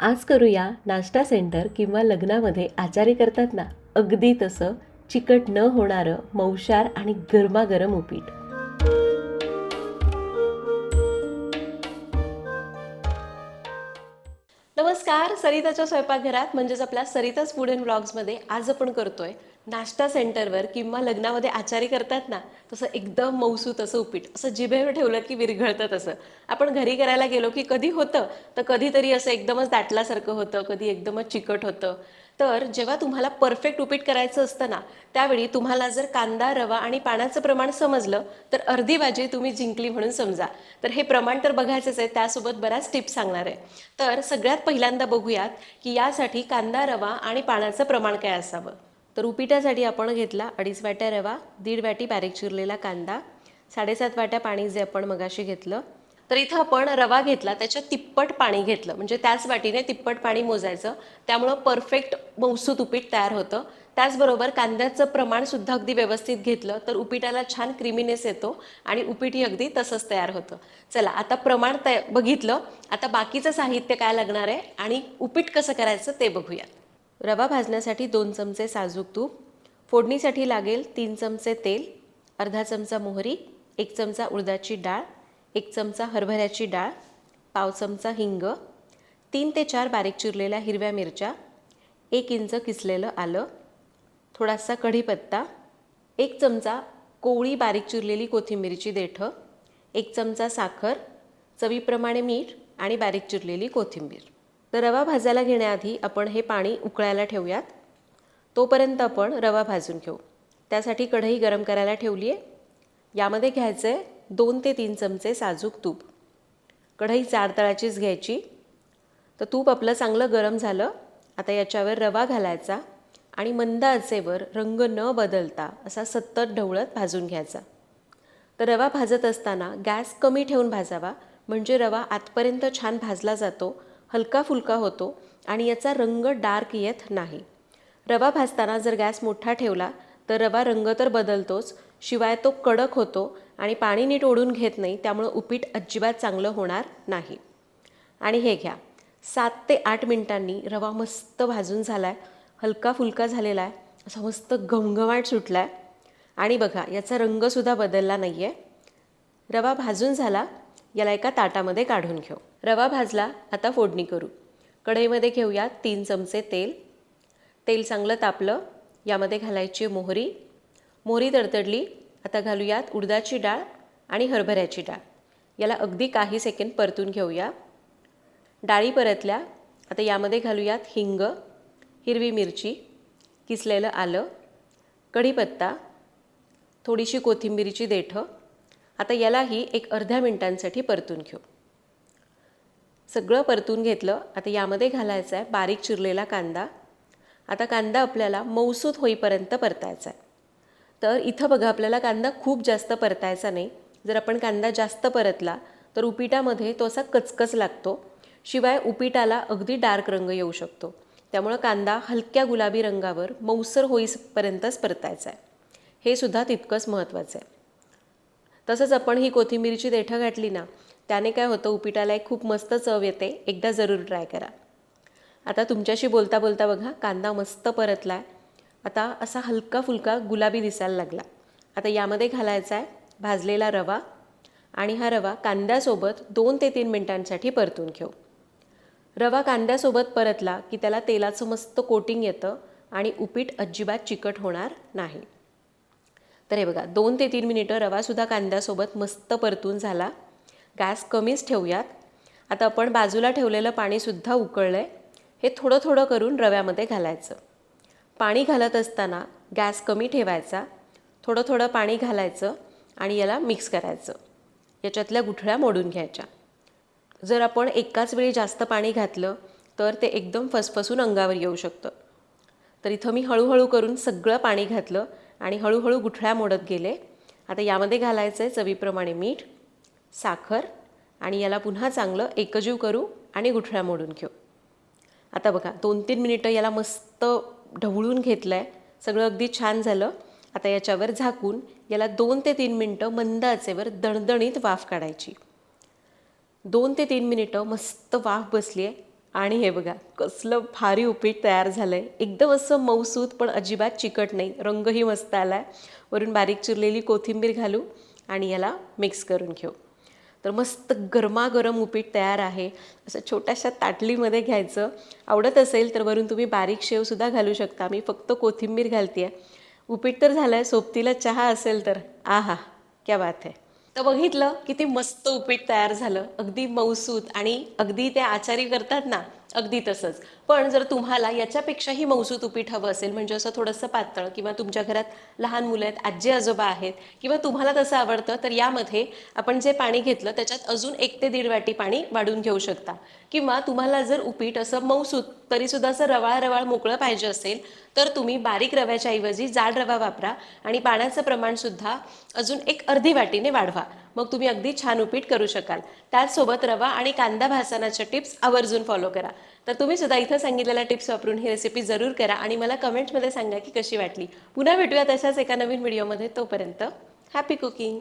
आज करूया नाश्ता सेंटर किंवा लग्नामध्ये आचारी करतात ना? अगदी तसं चिकट न होणारं मौशार आणि गरमागरम उपीट. नमस्कार सरिताच्या स्वयंपाकघरात म्हणजेच आपल्या सरिताच फूड अँड ब्लॉग्समध्ये आज आपण करतोय नाश्ता सेंटरवर किंवा लग्नामध्ये आचारी करतात ना तसं एकदम मौसू तसं उपीट असं जिभेवर ठेवलं की विरघळतं तसं. आपण घरी करायला गेलो की कधी होतं तर कधीतरी असं एकदमच दाटल्यासारखं होतं कधी एकदमच चिकट होतं. तर जेव्हा तुम्हाला परफेक्ट उपीट करायचं असतं ना त्यावेळी तुम्हाला जर कांदा रवा आणि पाण्याचं प्रमाण समजलं तर अर्धी भाजी तुम्ही जिंकली म्हणून समजा. तर हे प्रमाण तर बघायचंच आहे त्यासोबत बऱ्याच टिप्स सांगणार आहे. तर सगळ्यात पहिल्यांदा बघूयात की यासाठी कांदा रवा आणि पाण्याचं प्रमाण काय असावं. तर उपिटासाठी आपण घेतला अडीच वाट्या रवा दीड वाटी बारीक चिरलेला कांदा साडेसात वाट्या पाणी जे आपण मगाशी घेतलं. तर इथं आपण रवा घेतला त्याच्या तिप्पट पाणी घेतलं. म्हणजे त्याच वाटीने तिप्पट पाणी मोजायचं. त्यामुळं परफेक्ट मौसूत उपीट तयार होतं. त्याचबरोबर कांद्याचं प्रमाणसुद्धा अगदी व्यवस्थित घेतलं तर उपिटाला छान क्रिमिनेस येतो आणि उपिटही अगदी तसंच तयार होतं. चला आता प्रमाण तय बघितलं. आता बाकीचं साहित्य काय लागणार आहे आणि उपीट कसं करायचं ते बघूयात. रवा भाजण्यासाठी दोन चमचे साजूक तूप. फोडणीसाठी लागेल तीन चमचे तेल अर्धा चमचा मोहरी एक चमचा उडदाची डाळ एक चमचा हरभऱ्याची डाळ पाव चमचा हिंग तीन ते चार बारीक चिरलेल्या हिरव्या मिरच्या एक इंच किसलेलं आलं थोडासा कढीपत्ता एक चमचा कोवळी बारीक चिरलेली कोथिंबीरची देठं एक चमचा साखर चवीप्रमाणे मीठ आणि बारीक चिरलेली कोथिंबीर. तर रवा भाजायला घेण्याआधी आपण हे पाणी उकळायला ठेवूयात. तोपर्यंत आपण रवा भाजून घेऊ. त्यासाठी कढई गरम करायला ठेवली आहे यामध्ये घ्यायचं आहे दोन ते तीन चमचे साजूक तूप. कढई चार तळाचीच घ्यायची. तर तूप आपलं चांगलं गरम झालं. आता याच्यावर रवा घालायचा आणि मंद आचेवर रंग न बदलता असा सतत ढवळत भाजून घ्यायचा. तर रवा भाजत असताना गॅस कमी ठेवून भाजावा. म्हणजे रवा आतपर्यंत छान भाजला जातो हलका फुलका होतो आणि याचा रंग डार्क येत नाही. रवा भाजताना जर गॅस मोठा ठेवला तर रवा रंग तर बदलतोच शिवाय तो कडक होतो आणि पाणी नीट ओढून घेत नाही त्यामुळं उपीट अजिबात चांगलं होणार नाही. आणि हे घ्या सात ते आठ मिनिटांनी रवा मस्त भाजून झाला आहे हलका फुलका झालेला आहे असा मस्त घमघमाट सुटला आहे आणि बघा याचा रंगसुद्धा बदलला नाही आहे रवा भाजून झाला याला एका ताटामध्ये काढून घेऊ. रवा भाजला आता फोडणी करू. कढईमध्ये घेऊयात तीन चमचे तेल. तेल चांगलं तापलं यामध्ये घालायची मोहरी. मोहरी तडतडली आता घालूयात उडदाची डाळ आणि हरभऱ्याची डाळ. याला अगदी काही सेकंड परतून घेऊया. डाळी परतल्या आता यामध्ये घालूयात हिंग हिरवी मिरची किसलेलं आलं कढीपत्ता थोडीशी कोथिंबीरीची देठं आता यालाही एक अर्ध्या मिनटांसाठी परतून घेऊ. सगळं परतून घेतलं आता यामध्ये घालायचं आहे बारीक चिरलेला कांदा. आता कांदा आपल्याला मौसूत होईपर्यंत परतायचा आहे तर इथं बघा आपल्याला कांदा खूप जास्त परतायचा नाही. जर आपण कांदा जास्त परतला तर उपिटामध्ये तो असा कचकच लागतो. शिवाय उपिटाला अगदी डार्क रंग येऊ शकतो. त्यामुळं कांदा हलक्या गुलाबी रंगावर मौसर होईपर्यंतच परतायचा आहे हे सुद्धा तितकंच महत्त्वाचं आहे तसंच आपण ही कोथिंबीरची देठं घातली ना त्याने काय होतं उपिटाला एक खूप मस्त चव येते. एकदा जरूर ट्राय करा. आता तुमच्याशी बोलता बोलता बघा कांदा मस्त परतला आहे आता असा हलका फुलका गुलाबी दिसायला लागला. आता यामध्ये घालायचा आहे भाजलेला रवा आणि हा रवा कांद्यासोबत दोन ते तीन मिनटांसाठी परतून घेऊ. रवा कांद्यासोबत परतला की त्याला तेलाचं मस्त कोटिंग येतं आणि उपीट अजिबात चिकट होणार नाही. तर हे बघा दोन ते तीन मिनिटं रवासुद्धा कांद्यासोबत मस्त परतून झाला. गॅस कमीच ठेवूयात. आता आपण बाजूला ठेवलेलं पाणीसुद्धा उकळलं आहे हे थोडं थोडं करून रव्यामध्ये घालायचं. पाणी घालत असताना गॅस कमी ठेवायचा. थोडं थोडं पाणी घालायचं आणि याला मिक्स करायचं. याच्यातल्या गुठळ्या मोडून घ्यायच्या. जर आपण एकाच वेळी जास्त पाणी घातलं तर ते एकदम फसफसून अंगावर येऊ शकतं. तर इथं मी हळूहळू करून सगळं पाणी घातलं आणि हळूहळू गुठळ्या मोडत गेले. आता यामध्ये घालायचं आहे चवीप्रमाणे मीठ साखर आणि याला पुन्हा चांगलं एकजीव करू आणि गुठळ्या मोडून घेऊ. आता बघा दोन तीन मिनिटं याला मस्त ढवळून घेतलं आहे सगळं अगदी छान झालं. आता याच्यावर झाकून याला दोन ते तीन मिनटं मंद आचेवर दणदणीत वाफ काढायची. दोन ते तीन मिनिटं मस्त वाफ बसली आहे आणि हे बघा कसलं भारी उपीट तयार झालं आहे एकदम असं मऊसूत पण अजिबात चिकट नाही. रंगही मस्त आलाय. वरून बारीक चिरलेली कोथिंबीर घालू आणि याला मिक्स करून घेऊ. तर मस्त गरमागरम उपीट तयार आहे. असं छोट्याशा ताटलीमध्ये घ्यायचं. आवडत असेल तर वरून तुम्ही बारीक शेवसुद्धा घालू शकता. मी फक्त कोथिंबीर घालते आहे उपीट तर झालं आहे सोबतीला चहा असेल तर. आहा क्या बात आहे तर बघितलं किती मस्त उपीट तयार झालं. अगदी मौसूत आणि अगदी ते आचारी करतात ना अगदी तसंच. पण जर तुम्हाला याच्यापेक्षाही मऊसूत उपीट हवं असेल म्हणजे असं थोडंसं पातळ किंवा तुमच्या घरात लहान मुलं आहेत आजी आजोबा आहेत किंवा तुम्हाला तसं आवडतं तर यामध्ये आपण जे पाणी घेतलं त्याच्यात अजून एक ते दीड वाटी पाणी वाढून घेऊ शकता. किंवा तुम्हाला जर उपीट असं मऊसूत तरीसुद्धा असं रवाळ रवाळ मोकळं पाहिजे असेल तर तुम्ही बारीक रव्याच्या ऐवजी जाड रवा वापरा आणि पाण्याचं प्रमाणसुद्धा अजून एक अर्धी वाटीने वाढवा. मग तुम्ही अगदी छान उपीट करू शकाल. त्याचसोबत रवा आणि कांदा भासनाच्या टिप्स आवर्जून फॉलो करा. तर तुम्ही सुद्धा इथं सांगितलेल्या टिप्स वापरून ही रेसिपी जरूर करा आणि मला कमेंट्समध्ये सांगा की कशी वाटली. पुन्हा भेटूया तशाच एका नवीन व्हिडिओमध्ये तोपर्यंत हॅपी कुकिंग